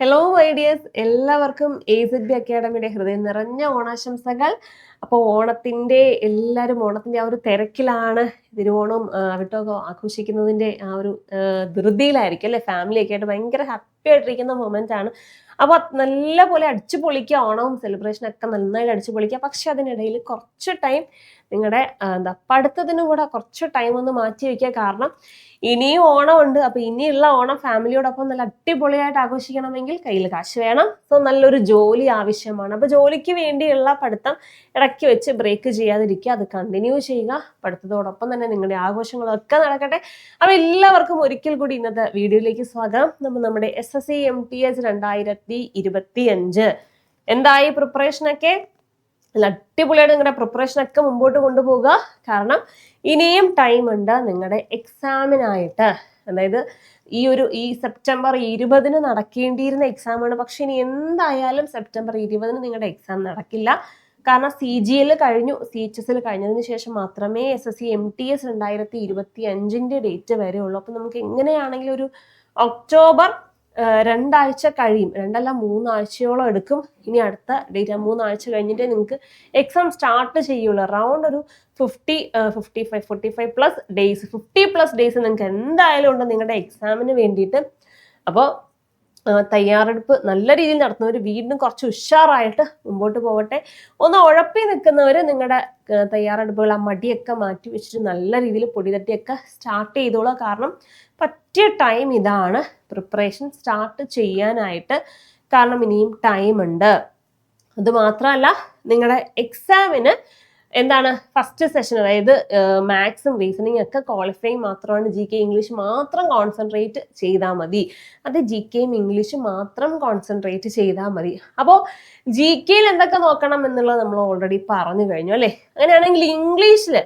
Hello ideas എല്ലാവർക്കും A Z B അക്കാഡമിയുടെ ഹൃദയം നിറഞ്ഞ ഓണാശംസകൾ. അപ്പോൾ ഓണത്തിന്റെ എല്ലാവരും ഓണത്തിന്റെ ആ ഒരു തിരക്കിലാണ് തിരുവോണം അവിട്ടമൊക്കെ ആഘോഷിക്കുന്നതിന്റെ ആ ഒരു ധൃതിയിലായിരിക്കും അല്ലേ? ഫാമിലിയൊക്കെ ആയിട്ട് ഭയങ്കര ഹാപ്പി ആയിട്ടിരിക്കുന്ന മൊമെന്റ് ആണ്. അപ്പോൾ നല്ല പോലെ അടിച്ചു പൊളിക്കുക ഓണവും സെലിബ്രേഷനൊക്കെ നന്നായിട്ട് അടിച്ചു പൊളിക്കുക. പക്ഷെ അതിനിടയിൽ കുറച്ച് ടൈം നിങ്ങളുടെ എന്താ പഠിത്തത്തിനും കൂടെ കുറച്ച് ടൈം ഒന്ന് മാറ്റി വയ്ക്കുക കാരണം ഇനിയും ഓണമുണ്ട്. അപ്പൊ ഇനിയുള്ള ഓണം ഫാമിലിയോടൊപ്പം നല്ല അടിപൊളിയായിട്ട് ആഘോഷിക്കണമെങ്കിൽ കയ്യിൽ കാശ് വേണം. സോ നല്ലൊരു ജോലി ആവശ്യമാണ്. അപ്പൊ ജോലിക്ക് വേണ്ടിയുള്ള പഠിത്തം ഇടയ്ക്ക് വെച്ച് ബ്രേക്ക് ചെയ്യാതിരിക്കുക. അത് കണ്ടിന്യൂ ചെയ്യുക. പഠിത്തത്തോടൊപ്പം തന്നെ നിങ്ങളുടെ ആഘോഷങ്ങളൊക്കെ നടക്കട്ടെ. അപ്പൊ എല്ലാവർക്കും ഒരിക്കൽ കൂടി ഇന്നത്തെ വീഡിയോയിലേക്ക് സ്വാഗതം. നമ്മൾ നമ്മുടെ S S C M T H രണ്ടായിരത്തി ഇരുപത്തി അഞ്ച് എന്തായി പ്രിപ്പറേഷനൊക്കെ? അടിപൊളിയായിട്ട് നിങ്ങളുടെ പ്രിപ്പറേഷൻ ഒക്കെ മുമ്പോട്ട് കൊണ്ടുപോകുക കാരണം ഇനിയും ടൈം ഉണ്ട് നിങ്ങളുടെ എക്സാമിനായിട്ട് അതായത് ഈ ഒരു ഈ സെപ്റ്റംബർ ഇരുപതിന് നടക്കേണ്ടിയിരുന്ന എക്സാമാണ് പക്ഷെ ഇനി എന്തായാലും സെപ്റ്റംബർ ഇരുപതിന് നിങ്ങളുടെ എക്സാം നടക്കില്ല. കാരണം സി ജി എൽ കഴിഞ്ഞു. സി എച്ച് എസ് എൽ കഴിഞ്ഞതിന് ശേഷം മാത്രമേ S S C M T S രണ്ടായിരത്തി ഇരുപത്തി അഞ്ചിന്റെ ഡേറ്റ് വരെയുള്ളൂ. അപ്പം നമുക്ക് എങ്ങനെയാണെങ്കിലും ഒരു ഒക്ടോബർ രണ്ടാഴ്ച കഴിയും. രണ്ടല്ല മൂന്നാഴ്ചയോളം എടുക്കും. ഇനി അടുത്ത ഡേറ്റ് മൂന്നാഴ്ച കഴിഞ്ഞിട്ട് നിങ്ങൾക്ക് എക്സാം സ്റ്റാർട്ട് ചെയ്യുള്ളൂ. അറൗണ്ട് ഒരു fifty fifty five forty five plus days fifty plus days നിങ്ങൾക്ക് എന്തായാലും ഉണ്ട് നിങ്ങളുടെ എക്സാമിന് വേണ്ടിയിട്ട്. അപ്പോൾ തയ്യാറെടുപ്പ് നല്ല രീതിയിൽ നടത്തുന്നവർ വീണ്ടും കുറച്ച് ഉഷാറായിട്ട് മുമ്പോട്ട് പോകട്ടെ ഒന്ന് ഉഴപ്പി നിൽക്കുന്നവർ നിങ്ങളുടെ തയ്യാറെടുപ്പുകൾ ആ മടിയൊക്കെ മാറ്റി വെച്ചിട്ട് നല്ല രീതിയിൽ പൊടി തട്ടിയൊക്കെ സ്റ്റാർട്ട് ചെയ്തോളൂ കാരണം പറ്റിയ ടൈം ഇതാണ് പ്രിപ്പറേഷൻ സ്റ്റാർട്ട് ചെയ്യാനായിട്ട്. കാരണം ഇനിയും ടൈം ഉണ്ട്. അതുമാത്രമല്ല നിങ്ങളുടെ എക്സാമിന് എന്താണ്? ഫസ്റ്റ് സെഷൻ അതായത് മാത്സും റീസണിങ് ഒക്കെ ക്വാളിഫൈങ് മാത്രമാണ് ജി കെ ഇംഗ്ലീഷ് മാത്രം കോൺസെൻട്രേറ്റ് ചെയ്താൽ മതി. അത് ജി കെയും ഇംഗ്ലീഷും മാത്രം കോൺസെൻട്രേറ്റ് ചെയ്താൽ മതി. അപ്പോൾ ജി കെയിൽ എന്തൊക്കെ നോക്കണം എന്നുള്ളത് നമ്മൾ ഓൾറെഡി പറഞ്ഞു കഴിഞ്ഞു അല്ലേ? അങ്ങനെയാണെങ്കിൽ ഇംഗ്ലീഷിൽ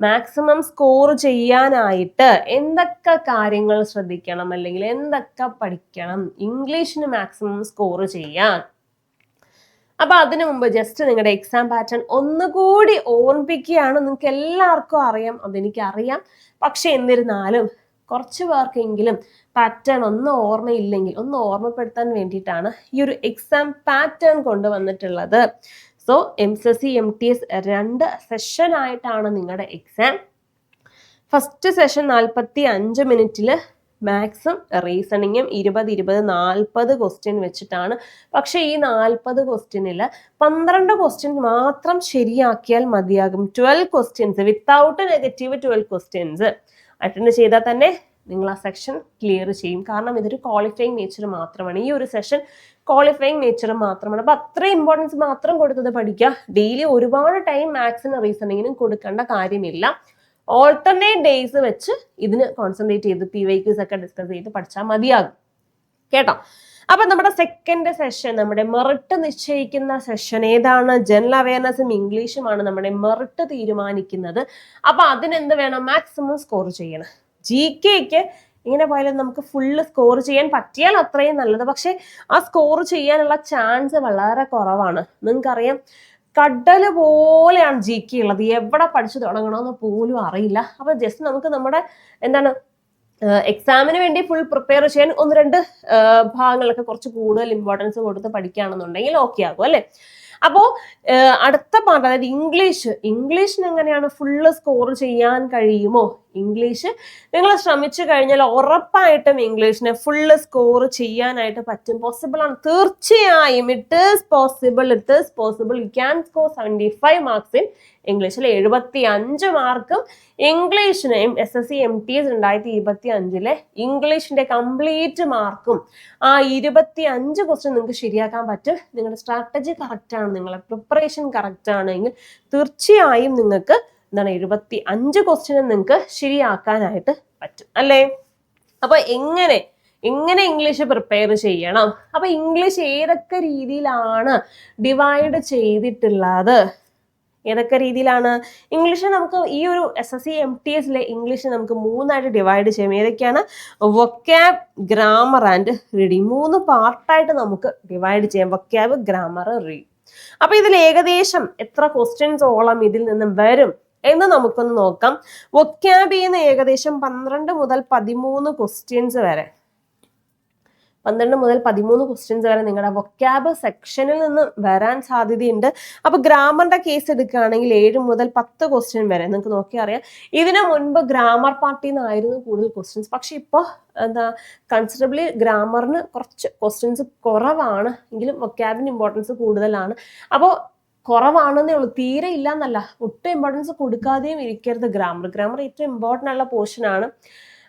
മാക്സിമം സ്കോർ ചെയ്യാനായിട്ട് എന്തൊക്കെ കാര്യങ്ങൾ ശ്രദ്ധിക്കണം? അല്ലെങ്കിൽ എന്തൊക്കെ പഠിക്കണം? ഇംഗ്ലീഷിന് മാക്സിമം സ്കോർ ചെയ്യാൻ. അപ്പൊ അതിനു മുമ്പ് ജസ്റ്റ് നിങ്ങളുടെ എക്സാം പാറ്റേൺ ഒന്നുകൂടി ഓർമ്മിപ്പിക്കുകയാണ്. നിങ്ങൾക്ക് എല്ലാവർക്കും അറിയാം അതെനിക്ക് അറിയാം പക്ഷെ എന്നിരുന്നാലും കുറച്ച് പേർക്കെങ്കിലും പാറ്റേൺ ഒന്ന് ഓർമ്മയില്ലെങ്കിൽ ഒന്ന് ഓർമ്മപ്പെടുത്താൻ വേണ്ടിയിട്ടാണ് ഈ ഒരു എക്സാം പാറ്റേൺ കൊണ്ടുവന്നിട്ടുള്ളത്. So M S C M T S രണ്ട് സെഷൻ ആയിട്ടാണ് നിങ്ങളുടെ എക്സാം ഫസ്റ്റ് സെഷൻ നാൽപ്പത്തി അഞ്ച് മിനിറ്റിൽ മാത്സും റീസണിങ്ങും ഇരുപത് ഇരുപത് നാൽപ്പത് ക്വസ്റ്റ്യൻ വെച്ചിട്ടാണ്. പക്ഷേ ഈ നാൽപ്പത് ക്വസ്റ്റ്യനിൽ പന്ത്രണ്ട് ക്വസ്റ്റ്യൻ മാത്രം ശരിയാക്കിയാൽ മതിയാകും. Twelve questions without negative twelve questions attend ചെയ്താൽ തന്നെ നിങ്ങൾ ആ സെക്ഷൻ ക്ലിയർ ചെയ്യും. കാരണം ഇതൊരു ക്വാളിഫയിങ് നേച്ചർ മാത്രമാണ്. ഈ ഒരു സെഷൻ ക്വാളിഫയിങ് നേച്ചർ മാത്രമാണ്. അപ്പൊ അത്രയും ഇമ്പോർട്ടൻസ് മാത്രം കൊടുത്തത് പഠിക്കുക. ഡെയിലി ഒരുപാട് ടൈം മാത്സിനും റീസണിങ്ങിനും കൊടുക്കേണ്ട കാര്യമില്ല. ഓൾട്ടർനേറ്റ് ഡേയ്സ് വെച്ച് ഇതിന് കോൺസെൻട്രേറ്റ് ചെയ്ത് പി വൈ ക്യൂസ് ഒക്കെ ഡിസ്കസ് ചെയ്ത് പഠിച്ചാൽ മതിയാകും. കേട്ടോ? അപ്പൊ നമ്മുടെ സെക്കൻഡ് സെഷൻ നമ്മുടെ മെറിട്ട് നിശ്ചയിക്കുന്ന സെഷൻ ഏതാണ്? ജനറൽ അവയർനെസ്സും ഇംഗ്ലീഷുമാണ് നമ്മുടെ മെറിട്ട് തീരുമാനിക്കുന്നത്. അപ്പൊ അതിനെന്ത് വേണം? മാക്സിമം സ്കോർ ചെയ്യണം. ജി കെക്ക് ഇങ്ങനെ പോയാലും നമുക്ക് ഫുള്ള് സ്കോർ ചെയ്യാൻ പറ്റിയാൽ അത്രയും നല്ലത്. പക്ഷെ ആ സ്കോർ ചെയ്യാനുള്ള ചാൻസ് വളരെ കുറവാണ്. നിങ്ങൾക്കറിയാം കടൽ പോലെയാണ് ജി കെ ഉള്ളത്. എവിടെ പഠിച്ചു തുടങ്ങണമെന്ന് പോലും അറിയില്ല. അപ്പൊ ജസ്റ്റ് നമുക്ക് നമ്മുടെ എന്താണ് എക്സാമിന് വേണ്ടി ഫുൾ പ്രിപ്പയർ ചെയ്യാൻ ഒന്ന് രണ്ട് ഭാഗങ്ങളൊക്കെ കുറച്ച് കൂടുതൽ ഇമ്പോർട്ടൻസ് കൊടുത്ത് പഠിക്കുകയാണെന്നുണ്ടെങ്കിൽ ഓക്കെ ആകും അല്ലേ? അപ്പോൾ അടുത്ത പാർട്ട് അതായത് ഇംഗ്ലീഷ് ഇംഗ്ലീഷിന് എങ്ങനെയാണ് ഫുള്ള് സ്കോർ ചെയ്യാൻ കഴിയുമോ? ഇംഗ്ലീഷ് നിങ്ങൾ ശ്രമിച്ചു കഴിഞ്ഞാൽ ഉറപ്പായിട്ടും ഇംഗ്ലീഷിനെ ഫുള്ള് സ്കോർ ചെയ്യാനായിട്ട് പറ്റും. പോസിബിൾ ആണ്. തീർച്ചയായും it is possible it is possible you can score seventy five marks in ഇംഗ്ലീഷിൽ എഴുപത്തി അഞ്ച് മാർക്കും ഇംഗ്ലീഷിന് S S C M T S രണ്ടായിരത്തി ഇരുപത്തി അഞ്ചിലെ ഇംഗ്ലീഷിന്റെ കംപ്ലീറ്റ് മാർക്കും ആ ഇരുപത്തി അഞ്ച് ക്വസ്റ്റ്യൻ നിങ്ങൾക്ക് ശരിയാക്കാൻ പറ്റും. നിങ്ങളുടെ സ്ട്രാറ്റജി കറക്റ്റ് ആണ്. നിങ്ങളുടെ പ്രിപ്പറേഷൻ കറക്റ്റ് ആണെങ്കിൽ തീർച്ചയായും നിങ്ങൾക്ക് എന്താണ് എഴുപത്തി അഞ്ച് ക്വസ്റ്റ്യനും നിങ്ങൾക്ക് ശരിയാക്കാനായിട്ട് പറ്റും. അല്ലേ? അപ്പൊ എങ്ങനെ എങ്ങനെ ഇംഗ്ലീഷ് പ്രിപ്പയർ ചെയ്യണം? അപ്പൊ ഇംഗ്ലീഷ് ഏതൊക്കെ രീതിയിലാണ് ഡിവൈഡ് ചെയ്തിട്ടുള്ളത്? ഏതൊക്കെ രീതിയിലാണ്? ഇംഗ്ലീഷ് നമുക്ക് ഈ ഒരു S S C M T എസിലെ ഇംഗ്ലീഷ് നമുക്ക് മൂന്നായിട്ട് ഡിവൈഡ് ചെയ്യാം. ഏതൊക്കെയാണ്? വൊക്കാബ് ഗ്രാമർ ആൻഡ് റീഡിങ് മൂന്ന് പാർട്ടായിട്ട് നമുക്ക് ഡിവൈഡ് ചെയ്യാം. വൊക്കാബ് ഗ്രാമർ റീഡ് അപ്പൊ ഇതിൽ ഏകദേശം എത്ര ക്വസ്റ്റ്യൻസ് ഓളം ഇതിൽ നിന്നും വരും എന്ന് നമുക്കൊന്ന് നോക്കാം. വൊക്കാബിന്ന് ഏകദേശം പന്ത്രണ്ട് മുതൽ പതിമൂന്ന് ക്വസ്റ്റ്യൻസ് വരെ. പന്ത്രണ്ട് മുതൽ പതിമൂന്ന് ക്വസ്റ്റ്യൻസ് വരെ നിങ്ങളുടെ വൊക്കാബ് സെക്ഷനിൽ നിന്ന് വരാൻ സാധ്യതയുണ്ട്. അപ്പോൾ ഗ്രാമറിന്റെ കേസ് എടുക്കുകയാണെങ്കിൽ ഏഴ് മുതൽ പത്ത് ക്വസ്റ്റ്യൻ വരെ. നിങ്ങൾക്ക് നോക്കി അറിയാം. ഇതിനു മുൻപ് ഗ്രാമർ പാർട്ടിയിൽ നിന്നായിരുന്നു കൂടുതൽ ക്വസ്റ്റ്യൻസ് പക്ഷെ ഇപ്പോൾ എന്താ കൺസിഡറബിളി ഗ്രാമറിന് കുറച്ച് ക്വസ്റ്റ്യൻസ് കുറവാണ്. എങ്കിലും വൊക്കാബിന് ഇമ്പോർട്ടൻസ് കൂടുതലാണ്. അപ്പോൾ കുറവാണെന്നേ ഉള്ളൂ. തീരെ ഇല്ല എന്നല്ല ഒട്ടും ഇമ്പോർട്ടൻസ് കൊടുക്കാതെയും ഇരിക്കരുത്. ഗ്രാമർ ഗ്രാമർ ഏറ്റവും ഇമ്പോർട്ടന്റ് ഉള്ള പോർഷനാണ്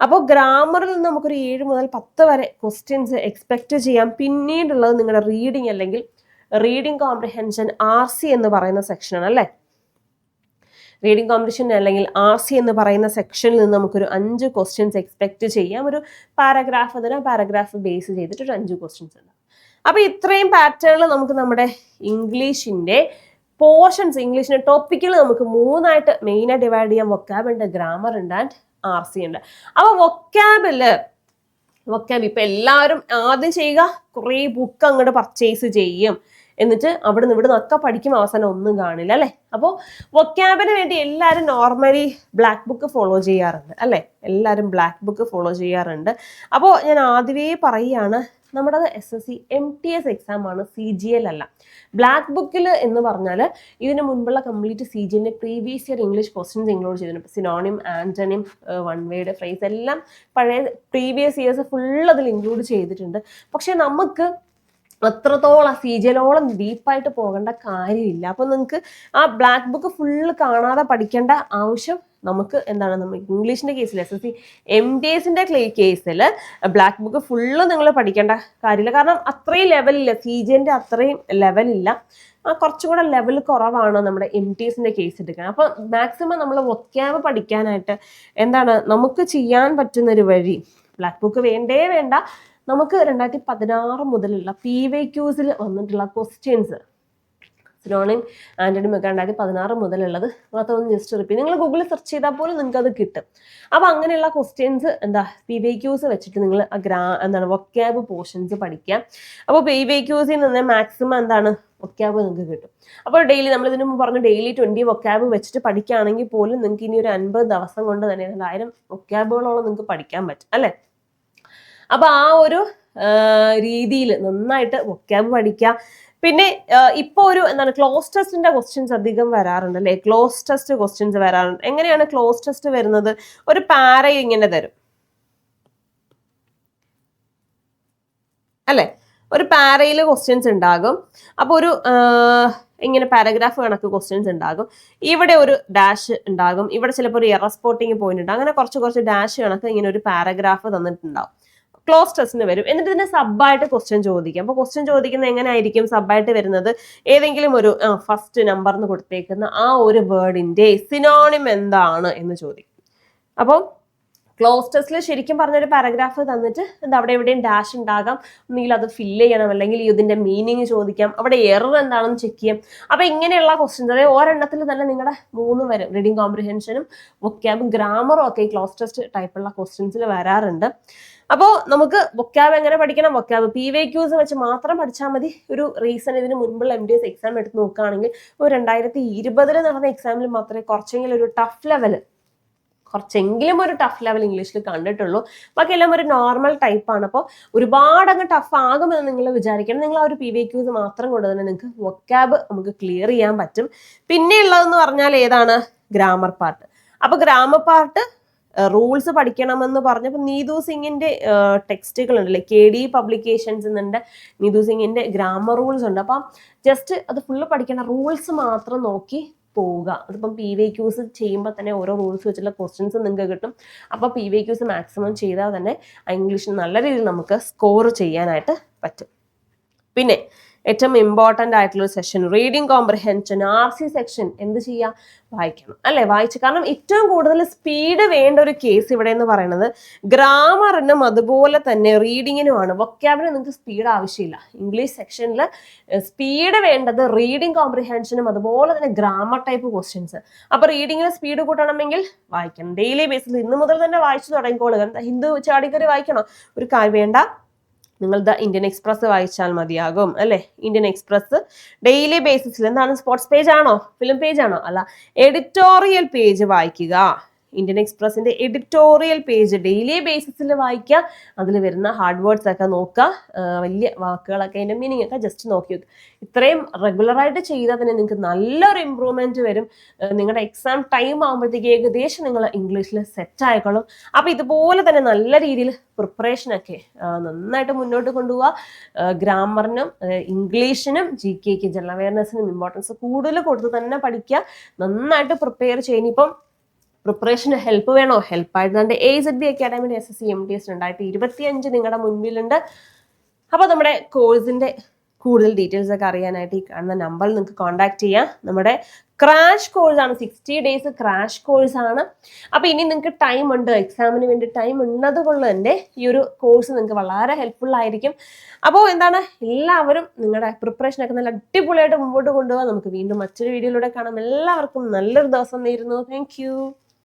അപ്പോൾ ഗ്രാമറിൽ നിന്ന് നമുക്കൊരു ഏഴ് മുതൽ പത്ത് വരെ ക്വസ്റ്റ്യൻസ് എക്സ്പെക്റ്റ് ചെയ്യാം. പിന്നീടുള്ളത് നിങ്ങളുടെ റീഡിംഗ് അല്ലെങ്കിൽ റീഡിംഗ് കോംപ്രിഹെൻഷൻ ആർ സി എന്ന് പറയുന്ന സെക്ഷനാണ് അല്ലേ? റീഡിംഗ് കോമ്പറ്റീഷൻ അല്ലെങ്കിൽ ആർ സി എന്ന് പറയുന്ന സെക്ഷനിൽ നിന്ന് നമുക്കൊരു അഞ്ച് ക്വസ്റ്റ്യൻസ് എക്സ്പെക്റ്റ് ചെയ്യാം. ഒരു പാരഗ്രാഫ് അതിന് പാരഗ്രാഫ് ബേസ് ചെയ്തിട്ട് ഒരു അഞ്ച് ക്വസ്റ്റ്യൻസ് ഉണ്ട്. അപ്പോൾ ഇത്രയും പാറ്റേണിൽ നമുക്ക് നമ്മുടെ ഇംഗ്ലീഷിന്റെ പോർഷൻസ് ഇംഗ്ലീഷിന്റെ ടോപ്പിക്കുകൾ നമുക്ക് മൂന്നായിട്ട് മെയിനായി ഡിവൈഡ് ചെയ്യാം വൊക്കാബ് ഗ്രാമർ ഉണ്ട് ആൻഡ് ആർ സി ഉണ്ട്. അപ്പോൾ വൊക്കാബിൽ വൊക്കാബ് ഇപ്പം എല്ലാവരും ആദ്യം ചെയ്യുക കുറേ ബുക്ക് അങ്ങോട്ട് പർച്ചേസ് ചെയ്യും. എന്നിട്ട് അവിടെ നിന്ന് ഇവിടെ നിന്നൊക്കെ പഠിക്കും അവസാനം ഒന്നും കാണില്ല അല്ലേ? അപ്പോൾ വൊക്കാബിന് വേണ്ടി എല്ലാവരും നോർമലി ബ്ലാക്ക് ബുക്ക് ഫോളോ ചെയ്യാറുണ്ട് അല്ലേ? എല്ലാവരും ബ്ലാക്ക് ബുക്ക് ഫോളോ ചെയ്യാറുണ്ട്. അപ്പോൾ ഞാൻ ആദ്യമേ പറയുകയാണ് നമ്മുടെ S S C M T S exam ആണ് സി ജി എൽ അല്ല. ബ്ലാക്ക് ബുക്കിൽ എന്ന് പറഞ്ഞാൽ ഇതിന് മുൻപുള്ള കംപ്ലീറ്റ് സി ജി എല്ലിന്റെ previous year English questions include ചെയ്തിട്ടുണ്ട് synonym antonym one word phrase എല്ലാം പഴയ പ്രീവിയസ് ഇയേഴ്സ് ഫുൾ അതിൽ ഇൻക്ലൂഡ് ചെയ്തിട്ടുണ്ട്. പക്ഷേ നമുക്ക് അത്രത്തോളം സീജിയലോളം ഡീപ്പായിട്ട് പോകേണ്ട കാര്യമില്ല. അപ്പം നിങ്ങൾക്ക് ആ ബ്ലാക്ക് ബുക്ക് ഫുള്ള് കാണാതെ പഠിക്കേണ്ട ആവശ്യം നമുക്ക് എന്താണ്? നമ്മൾ ഇംഗ്ലീഷിന്റെ കേസിൽ S S C M D എസിന്റെ കേസിൽ ബ്ലാക്ക് ബുക്ക് ഫുള്ള് നിങ്ങൾ പഠിക്കേണ്ട കാര്യമില്ല. കാരണം അത്രയും ലെവലില്ല സി അത്രയും ലെവലില്ല ആ കുറച്ചും കൂടെ ലെവൽ കുറവാണ് നമ്മുടെ എം ടി എസിന്റെ കേസ് എടുക്കാൻ. അപ്പം മാക്സിമം നമ്മൾ വൊക്കാബ് പഠിക്കാനായിട്ട് എന്താണ്? നമുക്ക് ചെയ്യാൻ പറ്റുന്നൊരു വഴി ബ്ലാക്ക് ബുക്ക് വേണ്ടേ വേണ്ട നമുക്ക് രണ്ടായിരത്തി പതിനാറ് മുതലുള്ള പി വൈ ക്യൂസിൽ വന്നിട്ടുള്ള ക്വസ്റ്റ്യൻസ് സിനോണിം ആന്റണിയും ഒക്കെ രണ്ടായിരത്തി പതിനാറ് മുതലുള്ളത് അതൊന്ന് ജസ്റ്റ് റിപ്പീറ്റ് നിങ്ങൾ ഗൂഗിളിൽ സെർച്ച് ചെയ്താൽ പോലും നിങ്ങൾക്ക് അത് കിട്ടും. അപ്പോൾ അങ്ങനെയുള്ള ക്വസ്റ്റ്യൻസ് എന്താ പി വൈ ക്യൂസ് വെച്ചിട്ട് നിങ്ങൾ ഗ്രാ എന്താണ് വൊക്കാബ് പോർഷൻസ് പഠിക്കുക അപ്പോൾ പി വൈ ക്യൂസിൽ നിന്ന് മാക്സിമം എന്താണ് വൊക്കാബ് നിങ്ങൾക്ക് കിട്ടും. അപ്പോൾ ഡെയിലി നമ്മൾ ഇതിനു മുമ്പ് പറഞ്ഞു ഡെയിലി ട്വന്റി വൊക്കാബ് വെച്ചിട്ട് പഠിക്കുകയാണെങ്കിൽ പോലും നിങ്ങൾക്ക് ഇനി ഒരു അൻപത് ദിവസം കൊണ്ട് തന്നെ രണ്ടായിരം വൊക്കാബുകളോളം നിങ്ങൾക്ക് പഠിക്കാൻ പറ്റും അല്ലേ? അപ്പോൾ ആ ഒരു രീതിയിൽ നന്നായിട്ട് വൊക്കാബ് പഠിക്കുക പിന്നെ ഇപ്പോൾ ഒരു എന്താണ് ക്ലോസ് ടെസ്റ്റിന്റെ ക്വസ്റ്റ്യൻസ് അധികം വരാറുണ്ട് അല്ലേ? ക്ലോസ് ടെസ്റ്റ് ക്വസ്റ്റ്യൻസ് വരാറുണ്ട്. എങ്ങനെയാണ് ക്ലോസ് ടെസ്റ്റ് വരുന്നത്? ഒരു പാര ഇങ്ങനെ തരും. അല്ലേ? ഒരു പാരയിൽ ക്വസ്റ്റ്യൻസ് ഉണ്ടാകും. അപ്പോൾ ഒരു ഇങ്ങനെ പാരഗ്രാഫ് കണക്ക് ക്വസ്റ്റ്യൻസ് ഉണ്ടാകും. ഇവിടെ ഒരു ഡാഷ് ഉണ്ടാകും. ഇവിടെ ചിലപ്പോൾ ഒരു എറസ്പോർട്ടിങ് പോയിന്റ് ഉണ്ട്. അങ്ങനെ കുറച്ച് കുറച്ച് ഡാഷ് കണക്ക് ഇങ്ങനെ ഒരു പാരഗ്രാഫ് തന്നിട്ടുണ്ടാവും. ക്ലോസ് ടെസ്റ്റിന് വരും. എന്നിട്ട് ഇതിന് സബ്ബായിട്ട് ക്വസ്റ്റ്യൻ ചോദിക്കും. അപ്പോൾ ക്വസ്റ്റ്യൻ ചോദിക്കുന്നത് എങ്ങനെയായിരിക്കും? സബ്ബായിട്ട് വരുന്നത് ഏതെങ്കിലും ഒരു ഫസ്റ്റ് നമ്പർ എന്ന് കൊടുത്തേക്കുന്ന ആ ഒരു വേർഡിന്റെ സിനോണിം എന്താണ് എന്ന് ചോദിക്കും. അപ്പോൾ ക്ലോസ് ടെസ്റ്റിൽ ശരിക്കും പറഞ്ഞൊരു പാരഗ്രാഫ് തന്നിട്ട് എന്താ അവിടെ എവിടെയും ഡാഷ് ഉണ്ടാകാം. ഒന്നുകിൽ അത് ഫില്ല് ചെയ്യണം. അല്ലെങ്കിൽ ഇതിന്റെ മീനിങ് ചോദിക്കാം. അവിടെ എറർ എന്താണെന്ന് ചെക്ക് ചെയ്യാം. അപ്പോൾ ഇങ്ങനെയുള്ള ക്വസ്റ്റ്യൻസ് അതായത് ഒരെണ്ണത്തിൽ തന്നെ നിങ്ങളുടെ മൂന്ന് വരും. റീഡിങ് കോംപ്രിഹെൻഷനും വൊക്കാബും ഗ്രാമറും ഒക്കെ ഈ ക്ലോസ് ടെസ്റ്റ് ടൈപ്പുള്ള ക്വസ്റ്റ്യൻസിൽ വരാറുണ്ട്. അപ്പോൾ നമുക്ക് വൊക്കാബ് എങ്ങനെ പഠിക്കണം? വൊക്കാബ് പി വൈ ക്യൂസ് വെച്ച് മാത്രം പഠിച്ചാൽ മതി. ഒരു റീസൺ ഇതിന് മുൻപുള്ള എം ഡി എസ് എക്സാം എടുത്ത് നോക്കുകയാണെങ്കിൽ ഒരു രണ്ടായിരത്തി ഇരുപതിൽ നടന്ന എക്സാമിൽ മാത്രമേ കുറച്ചെങ്കിലും ഒരു ടഫ് ലെവൽ കുറച്ചെങ്കിലും ഒരു ടഫ് ലെവൽ ഇംഗ്ലീഷിൽ കണ്ടിട്ടുള്ളൂ. ബാക്കിയെല്ലാം ഒരു നോർമൽ ടൈപ്പാണ് അപ്പോൾ ഒരുപാട് അങ്ങ് ടഫ് ആകുമെന്ന് നിങ്ങൾ വിചാരിക്കണം. നിങ്ങൾ ആ ഒരു പി വി ക്യൂസ് മാത്രം കൊണ്ട് തന്നെ നിങ്ങൾക്ക് വൊക്കാബ് നമുക്ക് ക്ലിയർ ചെയ്യാൻ പറ്റും. പിന്നെയുള്ളതെന്ന് പറഞ്ഞാൽ ഏതാണ്? ഗ്രാമർ പാർട്ട് അപ്പോൾ ഗ്രാമർ പാർട്ട് റൂൾസ് പഠിക്കണമെന്ന് പറഞ്ഞപ്പോൾ നീതു സിംഗിന്റെ ടെക്സ്റ്റുകൾ ഉണ്ടല്ലേ കെ ഡി പബ്ലിക്കേഷൻസ് എന്നുണ്ട്. നീതു സിംഗിന്റെ ഗ്രാമർ റൂൾസ് ഉണ്ട്. അപ്പം ജസ്റ്റ് അത് ഫുള്ള് പഠിക്കണം റൂൾസ് മാത്രം നോക്കി പോവുക. അതിപ്പം പി വി ക്യൂസ് ചെയ്യുമ്പോൾ തന്നെ ഓരോ റൂൾസ് വെച്ചുള്ള ക്വസ്റ്റ്യൻസ് നിങ്ങൾക്ക് കിട്ടും. അപ്പോൾ പി വി ക്യൂസ് മാക്സിമം ചെയ്താൽ തന്നെ ഇംഗ്ലീഷ് നല്ല രീതിയിൽ നമുക്ക് സ്കോർ ചെയ്യാനായിട്ട് പറ്റും. പിന്നെ ഏറ്റവും ഇമ്പോർട്ടന്റ് ആയിട്ടുള്ള ഒരു session reading comprehension R C section എന്ത് ചെയ്യുക വായിക്കണം അല്ലേ? വായിച്ചു കാരണം ഏറ്റവും കൂടുതൽ സ്പീഡ് വേണ്ട ഒരു കേസ് ഇവിടെ എന്ന് പറയുന്നത് ഗ്രാമറിനും അതുപോലെ തന്നെ റീഡിങ്ങിനുമാണ് വൊക്കാബിന് നിങ്ങൾക്ക് സ്പീഡ് ആവശ്യമില്ല. ഇംഗ്ലീഷ് സെക്ഷനിൽ സ്പീഡ് വേണ്ടത് റീഡിംഗ് കോംപ്രിഹെൻഷനും അതുപോലെ തന്നെ ഗ്രാമർ ടൈപ്പ് ക്വസ്റ്റ്യൻസ് അപ്പോൾ റീഡിങ്ങിന് സ്പീഡ് കൂട്ടണമെങ്കിൽ വായിക്കണം. ഡെയിലി ബേസിൽ ഇന്ന് മുതൽ തന്നെ വായിച്ചു തുടങ്ങിക്കോളുക ഹിന്ദു ചാടിക്കറി വായിക്കണോ? ഒരു കാര്യം വേണ്ട. നിങ്ങൾ ദ ഇന്ത്യൻ എക്സ്പ്രസ് വായിച്ചാൽ മതിയാകും അല്ലേ? ഇന്ത്യൻ എക്സ്പ്രസ് ഡെയിലി ബേസിസിൽ എന്താണ്? സ്പോർട്സ് പേജ് ആണോ? ഫിലിം പേജ് ആണോ? അല്ല എഡിറ്റോറിയൽ പേജ് വായിക്കുക. ഇന്ത്യൻ എക്സ്പ്രസിന്റെ എഡിറ്റോറിയൽ പേജ് ഡെയിലി ബേസിസിൽ വായിക്കുക. അതിൽ വരുന്ന ഹാർഡ് വേർഡ്സ് ഒക്കെ നോക്കുക. വലിയ വാക്കുകളൊക്കെ അതിന്റെ മീനിങ് ഒക്കെ ജസ്റ്റ് നോക്കി നോക്കുക ഇത്രയും റെഗുലറായിട്ട് ചെയ്താൽ തന്നെ നിങ്ങൾക്ക് നല്ലൊരു ഇമ്പ്രൂവ്മെന്റ് വരും. നിങ്ങളുടെ എക്സാം ടൈം ആകുമ്പോഴത്തേക്ക് ഏകദേശം നിങ്ങൾ ഇംഗ്ലീഷിൽ സെറ്റ് ആയിക്കോളും. അപ്പോൾ ഇതുപോലെ തന്നെ നല്ല രീതിയിൽ പ്രിപ്പറേഷനൊക്കെ നന്നായിട്ട് മുന്നോട്ട് കൊണ്ടുപോവുക. ഗ്രാമറിനും ഇംഗ്ലീഷിനും ജി കെക്ക് ജനറൽ അവയർനെസ്സിനും ഇമ്പോർട്ടൻസ് കൂടുതൽ കൊടുത്ത് തന്നെ പഠിക്കുക. നന്നായിട്ട് പ്രിപ്പയർ ചെയ്യുന്ന ഇപ്പം പ്രിപ്പറേഷന് ഹെൽപ്പ് വേണോ? ഹെൽപ്പ് ആയിട്ട് A Z B അക്കാഡമിയുടെ S S C M T S രണ്ടായിരത്തി ഇരുപത്തി അഞ്ച് നിങ്ങളുടെ മുൻപിലുണ്ട്. അപ്പോൾ നമ്മുടെ കോഴ്സിന്റെ കൂടുതൽ ഡീറ്റെയിൽസ് ഒക്കെ അറിയാനായിട്ട് ഈ കാണുന്ന നമ്പറിൽ നിങ്ങൾക്ക് കോൺടാക്ട് ചെയ്യാം. നമ്മുടെ ക്രാഷ് കോഴ്സ് ആണ് സിക്സ്റ്റി ഡേയ്സ് ക്രാഷ് കോഴ്സ് ആണ്. അപ്പോൾ ഇനി നിങ്ങൾക്ക് ടൈം ഉണ്ട് എക്സാമിന് വേണ്ടി ടൈം ഉള്ളത് കൊണ്ട് തന്നെ ഈ ഒരു കോഴ്സ് നിങ്ങൾക്ക് വളരെ ഹെൽപ്ഫുൾ ആയിരിക്കും. അപ്പോൾ എന്താണ്? എല്ലാവരും നിങ്ങളുടെ പ്രിപ്പറേഷനൊക്കെ നല്ല അടിപൊളിയായിട്ട് മുമ്പോട്ട് കൊണ്ടുപോകാം നമുക്ക് വീണ്ടും മറ്റൊരു വീഡിയോയിലൂടെ കാണാം. എല്ലാവർക്കും നല്ലൊരു ദിവസം നേരുന്നു. താങ്ക്